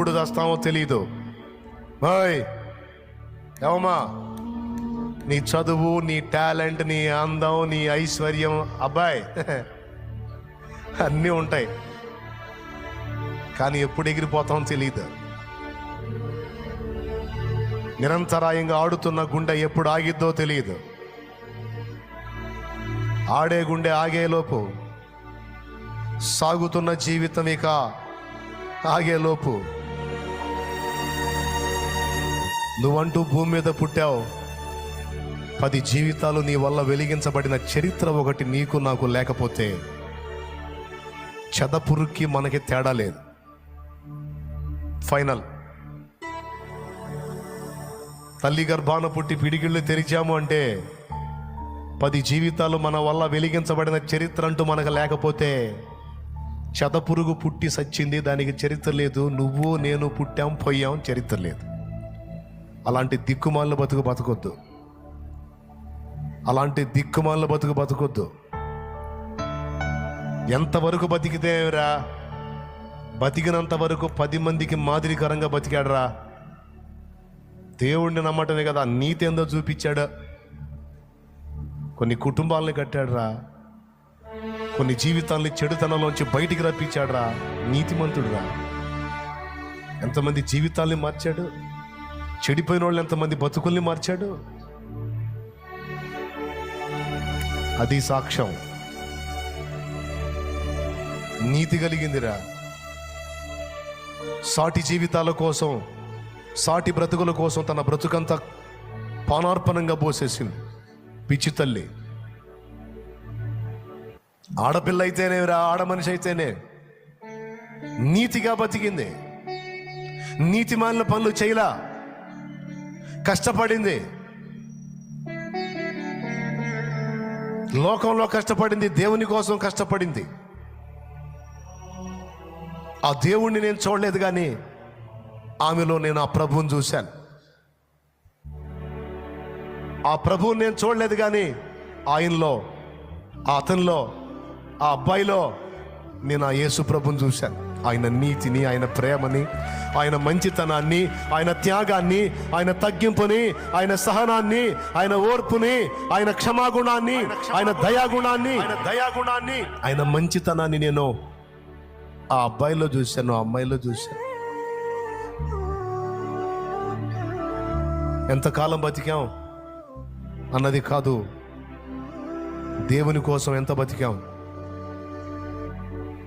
ఎప్పుడు చస్తామో తెలియదు బాయ్ ఏమమ్మా నీ చదువు నీ టాలెంట్ నీ అందం నీ ఐశ్వర్యం అబ్బాయి. అన్నీ ఉంటాయి. కానీ ఎప్పుడు ఎగిరిపోతామో తెలియదు నిరంతరాయంగా ఆడుతున్న గుండె ఎప్పుడు ఆగిద్దో తెలియదు ఆడే గుండె ఆగేలోపు సాగుతున్న జీవితం ఇక ఆగేలోపు నువ్వంటూ భూమి మీద పుట్టావు. పది జీవితాలు నీ వల్ల వెలిగించబడిన చరిత్ర ఒకటి నీకు నాకు లేకపోతే చెదపురుక్కి మనకి తేడా లేదు. ఫైనల్. తల్లి గర్భాన పుట్టి పిడిగిళ్ళు తెరిచాము అంటే పది జీవితాలు మన వల్ల వెలిగించబడిన చరిత్ర అంటూ మనకు లేకపోతే చెదపురుగు పుట్టి సచ్చింది దానికి చరిత్ర లేదు. నువ్వు నేను పుట్టాం పోయాం చరిత్ర లేదు. అలాంటి దిక్కుమాల బతుకు బతకొద్దు. అలాంటి దిక్కుమాల బతుకు బతకొద్దు. ఎంతవరకు బతికితేరా బతికినంత వరకు పది మందికి మాదిరికరంగా బతికాడరా. దేవుణ్ణి నమ్మటమే కదా నీతి ఎందో చూపించాడు. కొన్ని కుటుంబాలని కట్టాడురా. కొన్ని జీవితాల్ని చెడుతనంలోంచి బయటికి రప్పించాడురా. నీతిమంతుడురా. ఎంతమంది జీవితాల్ని మార్చాడు? చెడిపోయిన వాళ్ళు ఎంతమంది బతుకుల్ని మార్చాడు? అది సాక్ష్యం. నీతి కలిగిందిరా. సాటి జీవితాల కోసం సాటి బ్రతుకుల కోసం తన బ్రతుకంతా పానార్పణంగా పోసేసింది. పిచ్చి తల్లి. ఆడపిల్ల అయితేనే రా ఆడ మనిషి అయితేనే నీతిగా బతికింది. నీతి పనులు చేయలా. కష్టపడింది. లోకంలో కష్టపడింది దేవుని కోసం కష్టపడింది. ఆ దేవుణ్ణి నేను చూడలేదు కానీ ఆమెలో నేను ఆ ప్రభువుని చూశాను. ఆ ప్రభువుని నేను చూడలేదు కానీ ఆయనలో ఆ అతనిలో ఆ అబ్బాయిలో నేను ఆ యేసు ప్రభుని చూశాను. ఆయన నీతిని ఆయన ప్రేమని ఆయన మంచితనాన్ని ఆయన త్యాగాన్ని ఆయన తగ్గింపుని ఆయన సహనాన్ని ఆయన ఓర్పుని ఆయన క్షమాగుణాన్ని ఆయన దయాగుణాన్ని ఆయన దయాగుణాన్ని. ఆయన మంచితనాన్ని నేను ఆ అబ్బాయిలో చూశాను ఆ అమ్మాయిలో చూశాను. ఎంతకాలం బతికాం? అన్నది కాదు. దేవుని కోసం ఎంత బతికాం?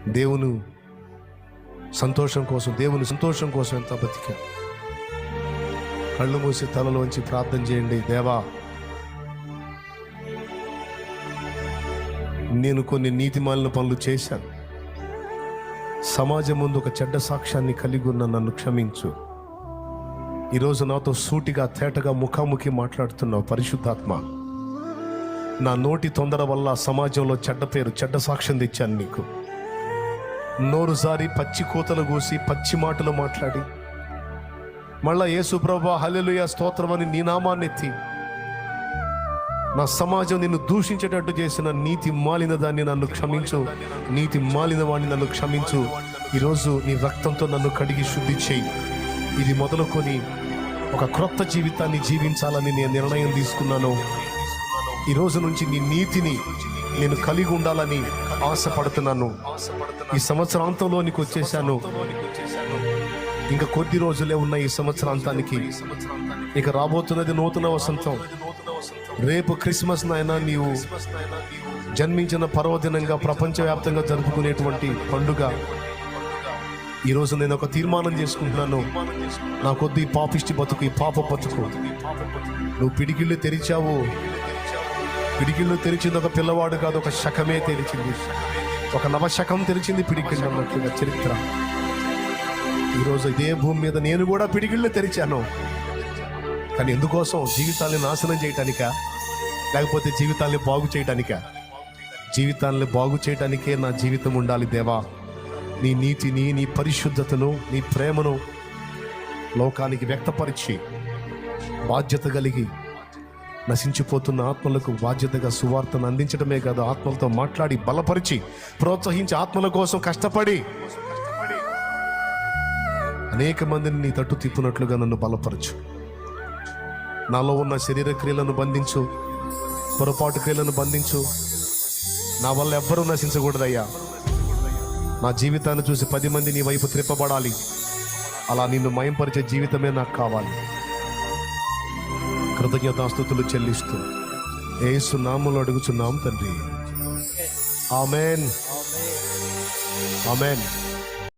దేవుని సంతోషం కోసం దేవుని సంతోషం కోసం ఎంత బతికా. కళ్ళు మూసి తలలోంచి ప్రార్థన చేయండి దేవా నేను కొన్ని నీతిమాలిన పనులు చేశాను. సమాజం ముందు ఒక చెడ్డ సాక్ష్యాన్ని కలిగి ఉన్న నన్ను క్షమించు. ఈరోజు నాతో సూటిగా తేటగా ముఖాముఖి మాట్లాడుతున్నావు పరిశుద్ధాత్మ. నా నోటి తొందర వల్ల సమాజంలో చెడ్డ పేరు చెడ్డ సాక్ష్యం తెచ్చాను నీకు. నోరు జారి పచ్చి కూతలు కూసి పచ్చి మాటలు మాట్లాడి. మళ్ళా యేసుప్రభ హలెలుయ స్తోత్రం అని నీ నామాన్ని ఎత్తి. నా సమాజం నిన్ను దూషించేటట్టు చేసిన నీతి మాలిన దాన్ని నన్ను క్షమించు. నీతి మాలిన వాడిని నన్ను క్షమించు. ఈరోజు నీ రక్తంతో నన్ను కడిగి శుద్ధి చేయి. ఇది మొదలుకొని ఒక క్రొత్త జీవితాన్ని జీవించాలని నేను నిర్ణయం తీసుకున్నాను. ఈ రోజు నుంచి నీ నీతిని నేను కలిగి ఉండాలని ఆశపడుతున్నాను. ఈ సంవత్సరాంతంలో నీకు వచ్చేసాను ఇంకా కొద్ది రోజులే ఉన్న ఈ సంవత్సరాంతానికి. ఇక రాబోతున్నది నూతన వసంతం. రేపు క్రిస్మస్ నాయన నీవు జన్మించిన పర్వదినంగా ప్రపంచవ్యాప్తంగా జరుపుకునేటువంటి పండుగ. ఈరోజు నేను ఒక తీర్మానం చేసుకుంటున్నాను. నా కొద్ది ఈ పాపిష్టి బతుకు ఈ పాప బతుకు. నువ్వు పిడికిళ్ళు తెరిచావు. పిడికిళ్ళు తెరిచింది ఒక పిల్లవాడు కాదు ఒక శకమే తెరిచింది. ఒక నవశకం తెరిచింది పిడికిళ్ళు అన్నట్లుగా చరిత్ర. ఈరోజు ఇదే భూమి మీద నేను కూడా పిడికిళ్ళు తెరిచాను. కానీ ఎందుకోసం? జీవితాన్ని నాశనం చేయటానికా? లేకపోతే జీవితాన్ని బాగు చేయటానికా? జీవితాన్ని బాగు చేయటానికే నా జీవితం ఉండాలి దేవా. నీ నీతిని నీ పరిశుద్ధతను నీ ప్రేమను లోకానికి వ్యక్తపరిచి బాధ్యత కలిగి నశించిపోతున్న ఆత్మలకు బాధ్యతగా సువార్తను అందించడమే కాదు ఆత్మలతో మాట్లాడి బలపరిచి ప్రోత్సహించి ఆత్మల కోసం కష్టపడి. అనేక మందిని నీ తట్టు తిప్పునట్లుగా నన్ను బలపరచు. నాలో ఉన్న శరీర క్రియలను బంధించు పొరపాటు క్రియలను బంధించు. నా వల్ల ఎవ్వరూ నశించకూడదయ్యా. నా జీవితాన్ని చూసి పది మంది నీ వైపు త్రిప్పబడాలి. అలా నిన్ను మయంపరిచే జీవితమే నాకు కావాలి. కృతజ్ఞతాస్థుతులు చెల్లిస్తూ ఏసు నామములు అడుగుచున్నాం తండ్రి. ఆమెన్. ఆమెన్.